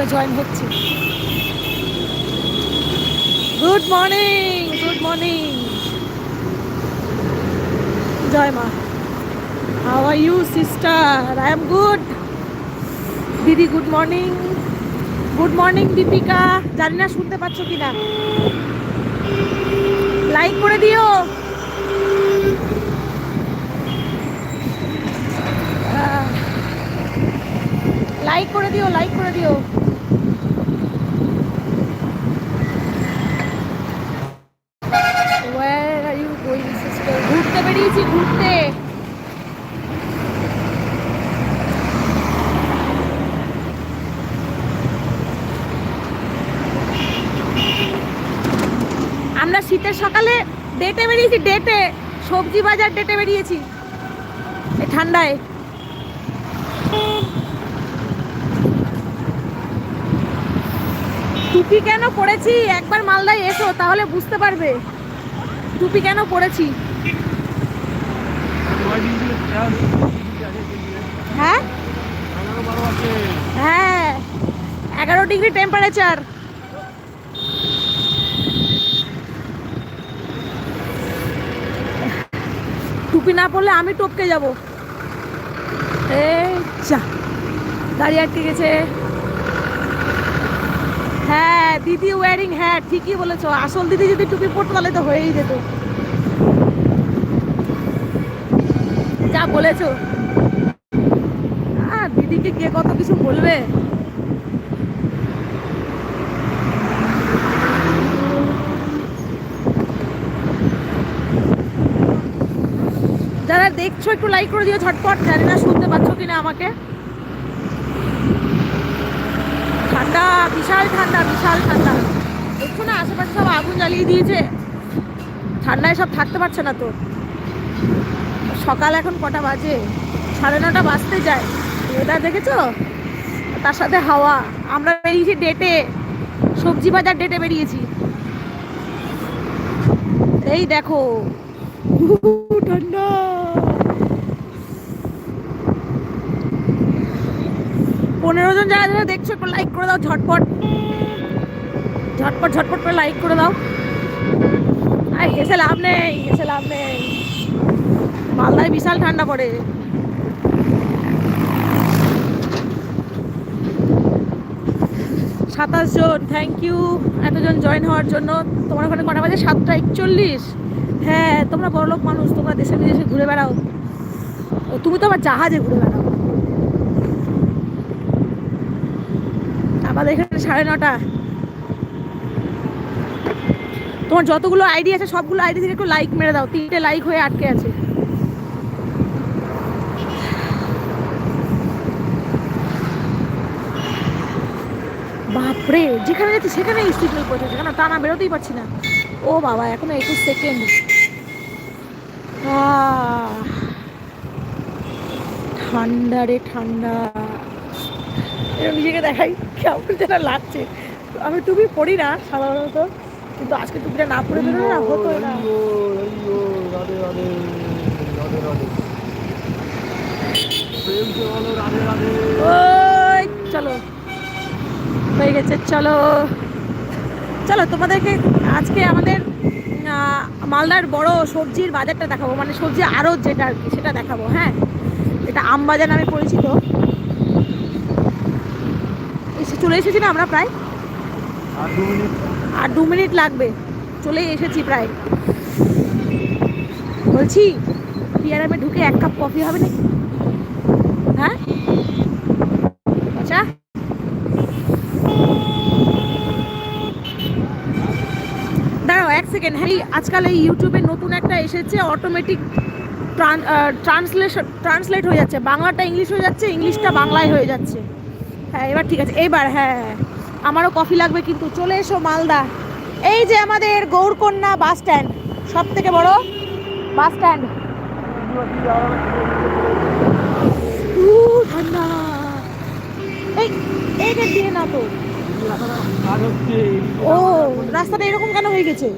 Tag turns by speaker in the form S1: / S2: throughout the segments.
S1: তো জয়েন হচ্ছে। Good morning good morning জয় মা। How are you sister I am good দিদি good morning good morning Deepika. জানি না, শুনতে পাচ্ছ কি না লাইক করে দিও। লাইক করে দিও লাইক করে দিও। ঘুরতে বেরিয়েছি, ঘুরতে। আমরা শীতের সকালে ডেটে বেরিয়েছি, ডেটে। সবজি বাজার ডেটে বেরিয়েছি। ঠান্ডায়। টুপি কেন পড়েছি একবার মালদায় এসো, তাহলে বুঝতে পারবে। টুপি কেন
S2: খেয়াল
S1: হ্যাঁ? হ্যাঁ। এগারো ডিগ্রি টেম্পারেচার টুপি না পড়লে আমি টপকে যাব। এই যা গাড়ি আটকে গেছে। হ্যাঁ দিদি ওয়ারিং হ্যাঁ ঠিকই বলেছ। আসল দিদি যদি টুপি পরতো তাহলে তো হয়েই যেত। যা বলেছ। আর দিদিকে কে কত কিছু বলবে? যারা দেখছ, একটু লাইক করে দিও ঝটপট। জানি না শুনতে পাচ্ছ কিনা আমাকে। ঠান্ডা, বিশাল ঠান্ডা বিশাল ঠান্ডা। দেখছ না, আশেপাশে সব আগুন জ্বালিয়ে দিয়েছে। ঠান্ডায় সব থাকতে পারছে না তো। সকাল এখন কটা বাজে? সাড়ে নটা বাজতে যায়। ওটা দেখেছ? তার সাথে হাওয়া। আমরা বেরিয়েছি ডেটে সবজি বাজার ডেটে বেরিয়েছি। এই দেখো। ঠান্ডা। পনেরো জন যারা যারা দেখছ, একটু লাইক করে দাও, ঝটপট। ঝটপট ঝটপট করে লাইক করে দাও। আর হেসে লাভ নেই হেসে লাভ নেই। মালদায় বিশাল ঠান্ডা পড়ে। সাতাশ জন থ্যাংক ইউ এতজন জয়েন হওয়ার জন্য। তোমার ওখানে কটা বাজে? সাতটা একচল্লিশ। হ্যাঁ তোমরা বড়লোক মানুষ, তোমরা দেশে বিদেশে ঘুরে বেড়াও। তুমি তো আবার জাহাজে ঘুরে বেড়াও। আমাদের এখানে সাড়ে নটা। তোমার যতগুলো আইডি আছে, সবগুলো আইডি থেকে একটু লাইক মেরে দাও। তিনটে লাইক হয়ে আটকে আছে। বাপরে যেখানে যাচ্ছি সেখানে সিগন্যাল পৌঁছেছে কেন? তা না বেরোতেই পারছি না। ও বাবা এখন একুশ সেকেন্ড ঠান্ডা রে ঠান্ডা। এরকম নিজেকে দেখাই কেমন যেন লাগছে। আমি টুপি পড়ি না সাধারণত। কিন্তু আজকে টুপিটা না পড়ে বেরোলে না হতো না। চলো। হয়ে গেছে চলো। চলো তোমাদেরকে আজকে আমাদের মালদার বড় সবজির বাজারটা দেখাবো মানে সবজি আরও যেটা আর কি সেটা দেখাবো হ্যাঁ? এটা আম বাজার নামে পরিচিত। এসে চলে এসেছি না আমরা প্রায়?
S2: আর দু মিনিট।
S1: আর দু মিনিট লাগবে চলে এসেছি প্রায়। বলছি পিয়ারামে ঢুকে এক কাপ কফি হবে নাকি হ্যাঁ আচ্ছা দাঁড়াও এক সেকেন্ড হ্যাঁ আজকাল এই ইউটিউবে নতুন একটা এসেছে অটোমেটিক ট্রান্সলেশন ট্রান্সলেট হয়ে যাচ্ছে বাংলাটা ইংলিশ হয়ে যাচ্ছে ইংলিশটা বাংলায় হয়ে যাচ্ছে হ্যাঁ এবার ঠিক আছে এবার হ্যাঁ হ্যাঁ আমারও কফি লাগবে কিন্তু চলে এসো মালদা এই যে আমাদের গৌরকন্যা বাস স্ট্যান্ড সব থেকে বড় বাস স্ট্যান্ড এই এই গেট দিয়ে না তো ও রাস্তাটা এরকম কেন হয়ে গেছে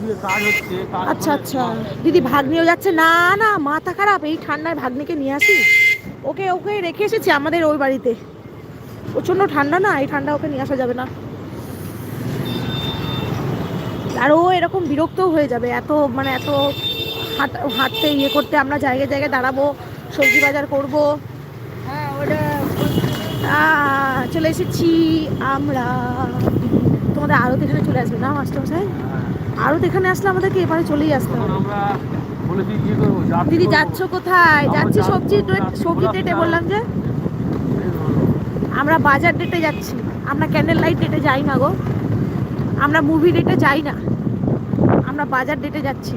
S2: হচ্ছে কাজ
S1: আচ্ছা আচ্ছা। দিদি ভাগ্নিও যাচ্ছে। না না মাথা খারাপ। এই ঠান্ডায় ভাগ্নিকে নিয়ে আসি। ওকে ওকে রেখে এসেছি আমাদের ওই বাড়িতে। প্রচণ্ড ঠান্ডা না এই ঠান্ডা ওকে নিয়ে আসা যাবে না। আর ও এরকম বিরক্ত হয়ে যাবে। এত মানে এত হাঁট হাঁটতে ইয়ে করতে আমরা জায়গায় জায়গায় দাঁড়াবো সবজি বাজার করব।
S2: হ্যাঁ ওটা
S1: আহ, চলে এসেছি আমরা। তোমাদের আরত এখানে চলে আসবে না মাস্টারমশাই? আরত এখানে আসলে আমাদেরকে এবারে চলেই আসতে হবে। দিদি। যাচ্ছ কোথায়? যাচ্ছি সবজি
S2: তো,
S1: সবজি ডেটে বললাম যে। আমরা বাজার ডেটে যাচ্ছি। আমরা ক্যান্ডেল লাইট ডেটে যাই না গো। আমরা মুভি ডেটে যাই না। আমরা বাজার ডেটে যাচ্ছি।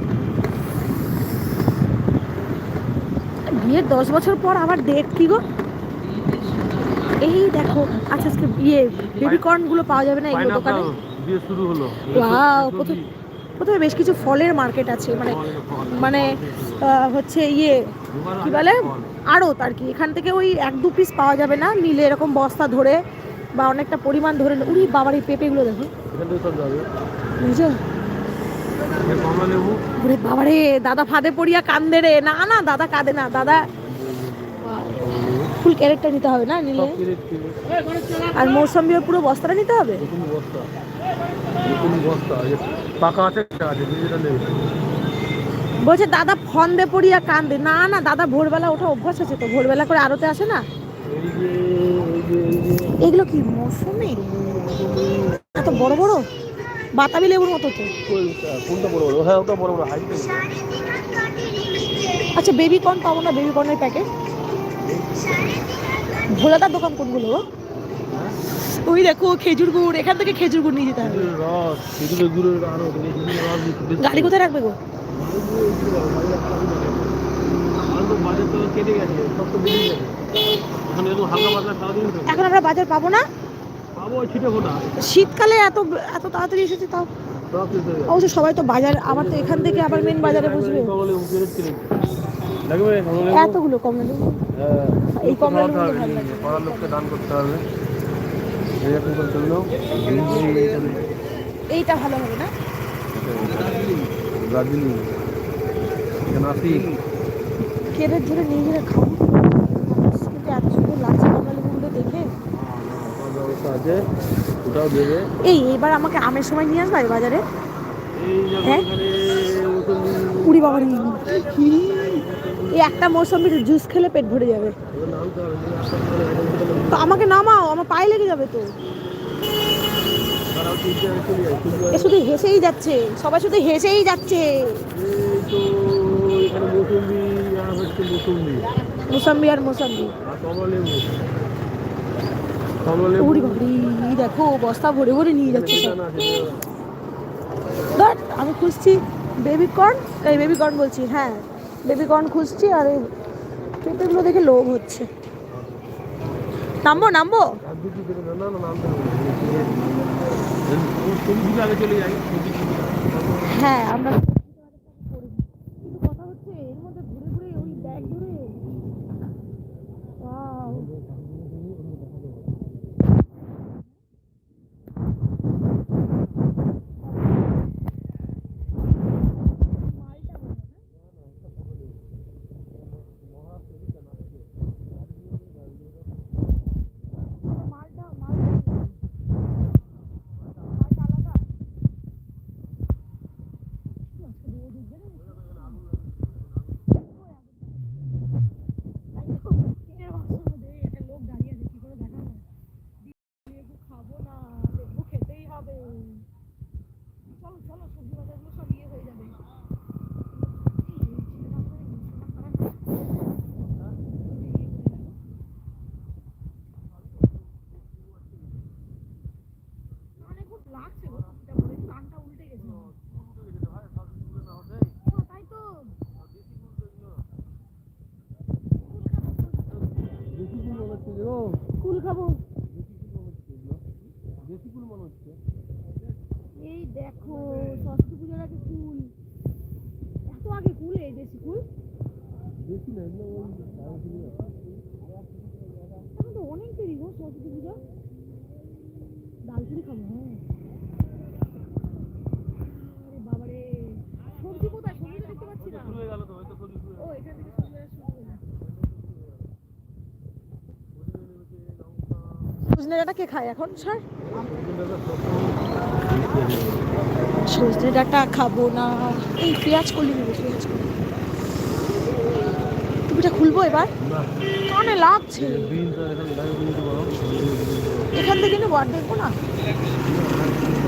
S1: বিয়ের দশ বছর পর আবার ডেট কি গো? এই দেখো আচ্ছা আজকে বিয়ে বেবি কর্নগুলো পাওয়া যাবে না এগুলো দোকানে?
S2: শুরু হলো।
S1: প্রথম- প্রথমে বেশ কিছু ফলের মার্কেট আছে মানে মানে হচ্ছে ইয়ে কি বলে? আড়ত আর কি। এখান থেকে ওই এক দু পিস পাওয়া যাবে না, নিলে এরকম বস্তা ধরে বা অনেকটা পরিমাণ ধরে নে- উড়ি বাবার এই পেঁপেগুলো দেখো।
S2: এখান থেকে
S1: বুঝছ ওরে বাবারে দাদা ফাঁদে পড়িয়া কান্দে রে। না না, দাদা কাঁদে না, দাদা। ফুল ক্যারেটটা নিতে হবে না নিলে? আর মৌসম্বিও পুরো বস্তাটা নিতে হবে?
S2: নতুন বস্তা নতুন বস্তা এই পাকা আছে আছে নিজেটা নেবে।
S1: বলছে দাদা ফন্দে পড়িয়া কান্দে। না না দাদা ভোরবেলা ওঠা অভ্যাস আছে তো ভোরবেলা করে আরতে আসে না? এগুলো কি মৌসুমি? এত বড় বড়? বাতাবি লেবুর মতো তো।
S2: কোনটা বড় বড়? হ্যাঁ ওটা বড় বড় হাইট
S1: আচ্ছা বেবি কর্ন পাবো না বেবি কর্নের প্যাকেট? ভোলাদার দোকান কোনগুলো? ওই দেখো খেজুর গুড় এখান থেকে খেজুর গুড় নিয়ে যেতে হবে। গাড়ি কোথায় রাখবে গো?
S2: এখন
S1: আমরা বাজার পাবো না? শীতকালে এত এত তাড়াতাড়ি এসেছে তাও। অবশ্য সবাই তো বাজার আবার তো এখান থেকে আবার মেন বাজারে বসবে।
S2: কমলে কমলে
S1: এতগুলো কম না
S2: হ্যাঁ
S1: এই কমলা ভালো লাগে।
S2: লোককে দান করতে হবে। এরকম করে চলল
S1: এইটা ভালো হবে না?
S2: ব্রাজিল নাসিক
S1: কেড়ে ধরে গেলে খাব। এত সুন্দর লাগছে কমলা লেবুগুলো দেখে।
S2: আছে ওটাও
S1: এই, এবার আমাকে আমের সময় নিয়ে আসবে বাজারে? হ্যাঁ? উড়ি বাবা এই একটা মৌসুমির জুস খেলে পেট ভরে যাবে।
S2: তো
S1: আমাকে নামাও, আমার পায়ে লেগে যাবে তো। এ শুধু হেসেই যাচ্ছে, সবাই শুধু হেসেই যাচ্ছে।
S2: মৌসুম্বি আর মৌসুম্বি।
S1: দেখো, বস্তা ভরে ভরে নিয়ে যাচ্ছে আমি খুঁজছি বেবি কর্ন এই বেবি কর্ন বলছি হ্যাঁ। বেবি কর্ন খুঁজছি আর এই পেঁপেগুলো দেখে লোভ হচ্ছে। নামবো নামবো?
S2: আর দুটি থেকে না না নাম তুমি দিকে আগে চলে যাই তুমি দিকে
S1: হ্যাঁ আমরা কিন্তু কথা হচ্ছে এর মধ্যে ঘুরে ঘুরে ওই ব্যাগ ধরে Wow. মালটা মালটা মালটা আলাদা খাব না লেবু খেতেই হবে। চলো চলো সবজি বাজারগুলো সরস্বতী পূজার আগে কুল এত আগে কুল এই দেশি কুল
S2: বেশি না এগুলো ওই
S1: এখন তো অনেক দেরি গো সরস্বতী পূজা ডালপুরি খাব হ্যাঁ। বাবারে সবজি কোথায়? সবজি দেখতে পাচ্ছি না। ও এখান থেকে সজনে ডাটা কে খায় এখন স্যার? সজনে ডাঁটা খাব না? এই পেঁয়াজ কলি নেব পেঁয়াজ কলি টুপিটা খুলবো এবার? কানে লাগছে। এখান থেকে নেব আর দেখব না।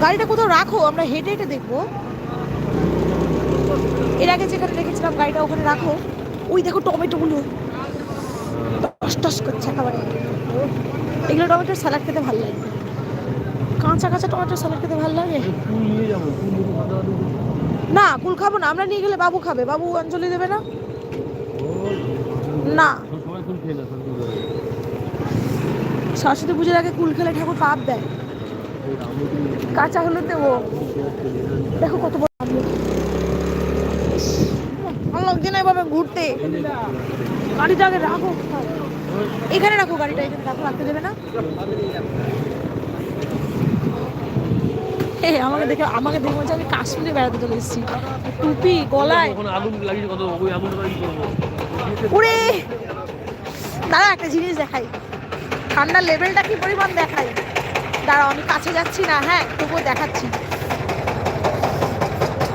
S1: গাড়িটা কোথাও রাখো, আমরা হেঁটে হেঁটে দেখব। এর আগে যেখানে রেখেছিলাম গাড়িটা, ওখানে রাখো। ওই দেখো টমেটোগুলো। টস টস করছে একেবারে। এগুলো টমেটোর স্যালাড খেতে ভালো লাগে। কাঁচা কাঁচা টমেটোর স্যালাড খেতে ভালো লাগে। না কুল খাব না, আমরা নিয়ে গেলে বাবু খাবে, বাবু অঞ্জলি দেবে না? না। সরস্বতী পুজোর আগে কুল খেলে ঠাকুর পাপ দেয়। কাঁচা হলুদ দেবো। দেখো কত বড় ভালো লাগছে না এভাবে ঘুরতে? গাড়িটা আগে রাখো। এখানে রাখো গাড়িটা, এখানে রাখো, রাখতে দেবে না? আমাকে দেখে আমাকে দেখে মনে আমি কাশ্মীরে বেড়াতে চলে এসেছি। টুপি গলায়।
S2: ওখানে আগুন লাগিয়েছে কত? ওই আগুনটা কি করব?
S1: উড়ে দাদা একটা জিনিস দেখাই। ঠান্ডার লেভেলটা কি পরিমাণ দেখাই? দাঁড়াও আমি কাছে যাচ্ছি না হ্যাঁ তবুও দেখাচ্ছি।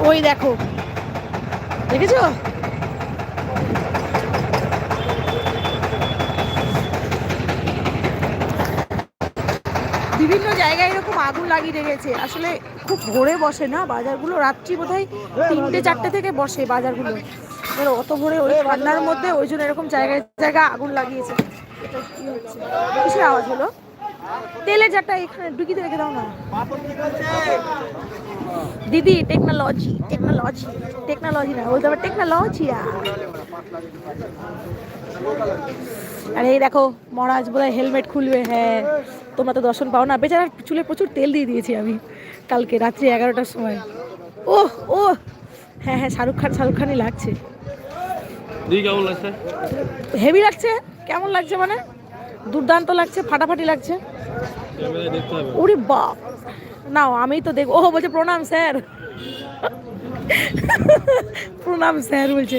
S1: ওই দেখো। দেখেছ? বিভিন্ন জায়গায় এরকম আগুন লাগিয়ে রেখেছে। আসলে খুব ভোরে বসে না? বাজারগুলো রাত্রি বোধহয় তিনটে, চারটে থেকে বসে বাজারগুলো। এবার অত ভোরে ওই ঠান্ডার মধ্যে ওই জন্য এরকম জায়গায় জায়গায় আগুন লাগিয়েছে। কিসের আওয়াজ হলো? তেলের জারটা এখানে ঢুকিতে রেখে দাও না। দিদি টেকনোলজি টেকনোলজি টেকনোলজি না, বলতে টেকনোলজি আরে এই দেখো মহারাজ বোধহয় হেলমেট খুলবে হ্যাঁ। তোমরা তো দর্শন পাও না। বেচারার চুলে প্রচুর তেল দিয়ে দিয়েছি আমি কালকে রাত্রি এগারোটার সময়। ও ও হ্যাঁ হ্যাঁ শাহরুখ খান শাহরুখ খানই লাগছে। হেভি লাগছে। কেমন লাগছে মানে? দুর্দান্ত লাগছে ফাটাফাটি লাগছে। ওরে বাপ। নাও আমি তো দেখ ও বলছে প্রণাম স্যার। প্রণাম স্যার বলছে।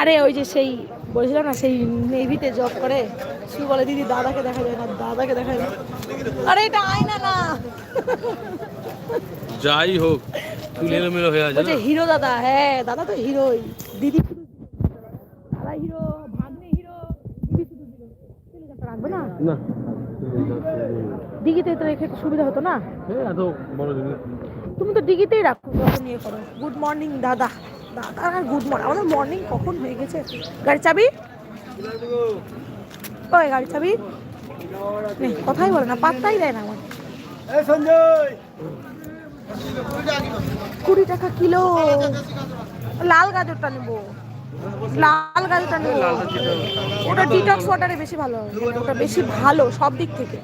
S1: আরে ওই যে সেই বলছিলাম না সেই নেভিতে জব করে। শুধু বলে দিদি দাদাকে দেখা যায় না দাদাকে দেখা যায় আরে এটা আয়না না।
S2: যাই হোক চুল এলোমেলো হয়ে আছে
S1: বলছে হিরো দাদা। হ্যাঁ দাদা তো হিরোই। দিদি শুধু দাদা হিরো ভাগ্নে হিরো দিদি শুধু চাপটা রাখবে না।
S2: না।
S1: দিঘিতে তো রেখে সুবিধা হতো না?
S2: হ্যাঁ
S1: তুমি তো দিঘিতেই রাখো নিয়ে করো। গুড মর্নিং দাদা। দাদা আর গুড মর্নিং। আমাদের মর্নিং কখন হয়ে গেছে? গাড়ি চাবি? ওই গাড়ি চাবি। নে, কথাই বলে না পাত্তাই দেয় না আমার কুড়ি টাকা কিলো। লাল গাজরটা নেব। লাল গাজরটা নেব। ওটা ডিটক্স ওয়াটারে বেশি ভালো ওটা বেশি ভালো সব দিক থেকে।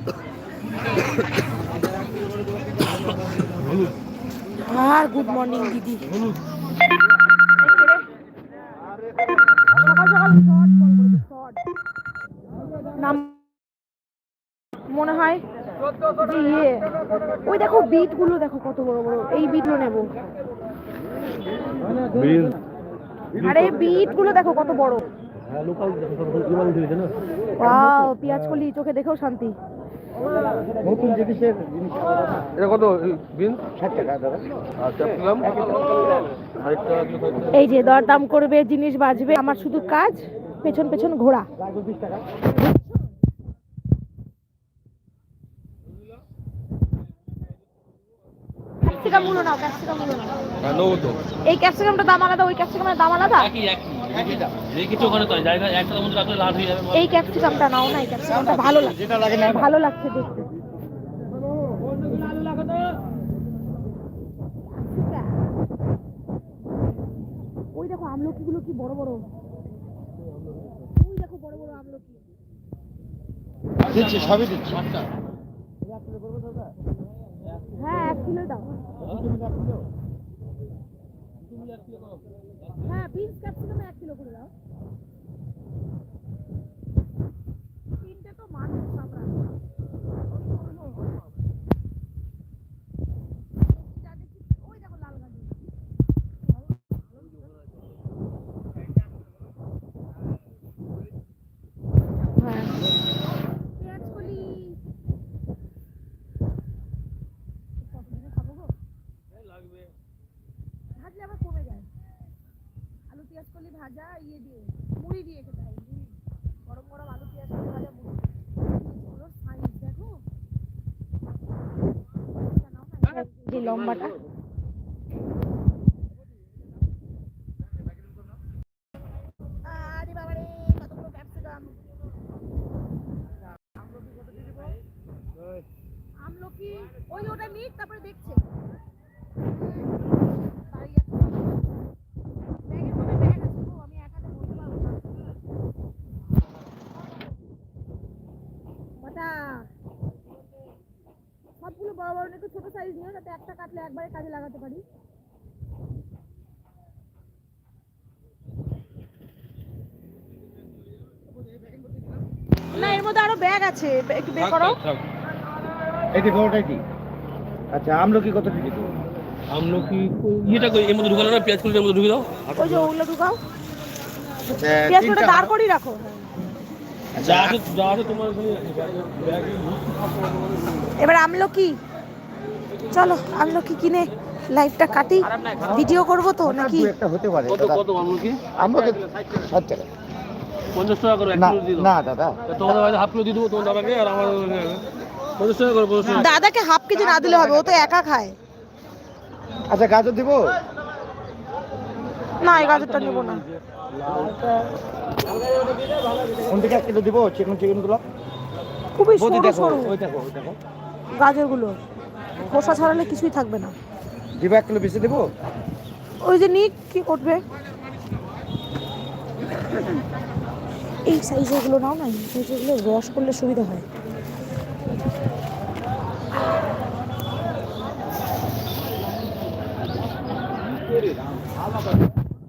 S1: আর গুড মর্নিং দিদি। মনে হয় ইয়ে ওই দেখো বিটগুলো দেখো কত বড় বড়। এই বিটগুলো নেব আরে বিটগুলো দেখো কত বড়। ওয়াও পেঁয়াজ কলি চোখে দেখেও শান্তি।
S3: নতুন জিনিসের জিনিস
S2: এটা কত? বিন?
S3: ষাট টাকা দাদা।
S2: ক্যাপসিকাম
S1: এই যে দরদাম করবে জিনিস বাজবে আমার শুধু কাজ পেছন পেছন ঘোরা।
S3: টাকা
S1: ক্যাপসিকামগুলো নাও ক্যাপসিকামগুলো নাও।
S2: হ্যাঁ তো।
S1: এই ক্যাপসিকামটা দাম আলাদা ওই ক্যাপসিকামের দাম আলাদা?
S2: একই একই। হয়ে
S1: এই ক্যাপসিকামটা নাও না এই ক্যাপসিকামটা ভালো লাগছে।
S3: যেটা লাগে না
S1: ভালো লাগছে দেখতে। ওই দেখো আমলকি গুলো কি বড় বড়। ওই দেখো বড় বড় আমলকি।
S3: দিচ্ছি সবই দিচ্ছি।
S1: হ্যাঁ এক কিলো দাও। হ্যাঁ বিনস ক্যাপসিকাম এক কিলো করে দাও। দিয়ে মুড়ি দিয়ে খেতে হয় মুড়ি। গরম গরম আলু পেঁয়াজ করে ভাজা মুড়ি। লম্বাটা। বড় বড় একটু ছোট সাইজ নিও যাতে একটা কাটলে একবারে কাজে লাগাতে পারি। না এর মধ্যে আরও ব্যাগ আছে। একটু বের করো।
S3: এটি বড়টাই কি? আচ্ছা আমলকি কত দিবি?
S2: আমলকি ইয়েটা কই এর মধ্যে ঢুকালো না পেঁয়াজ কুলিটার মধ্যে ঢুকে দাও?
S1: ওই যে ওগুলো ঢুকাও।
S3: আচ্ছা
S1: পেঁয়াজ
S3: তিনটা
S1: দাঁড় করিয়ে রাখো।
S2: যা যা তোমার
S1: এবার আমলকি। চলো আমলকি কিনে লাইভটা কাটি ভিডিও করব তো নাকি?
S3: একটা হতে পারে
S2: কত কত আমলকি
S3: আমলকি ষাট টাকা।
S2: পঞ্চাশ টাকা করে এক
S3: না
S2: কিলো দিয়ে দাও।
S3: না দাদা।
S2: তা তোমাদের বাড়িতে হাফ কিলো দিয়ে দেবো তোমার দাদাকে আর আমার পঞ্চাশ টাকা করে পঞ্চাশ টাকা।
S1: দাদাকে হাফ কেজি না দিলে হবে ও তো একা খায়।
S3: আচ্ছা গাজর দিব?
S1: না এই গাজরটা নেব না।
S3: কোন থেকে এক কিলো দিব? চিকেন চিকেনগুলো
S1: খুবই সরু
S3: দেখো
S1: সরু।
S3: ওই দেখো ওই দেখো।
S1: গাজরগুলো। খোসা ছাড়ালে কিছুই থাকবে না।
S3: দিব এক কিলো বেশি দিব?
S1: ওই যে নিক কি করবে? এই সাইজেরগুলো নাও না এই সাইজেরগুলো রস করলে সুবিধা হয়।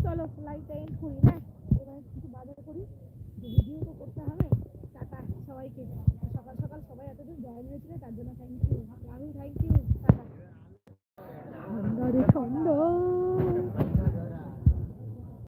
S1: চলো লাইট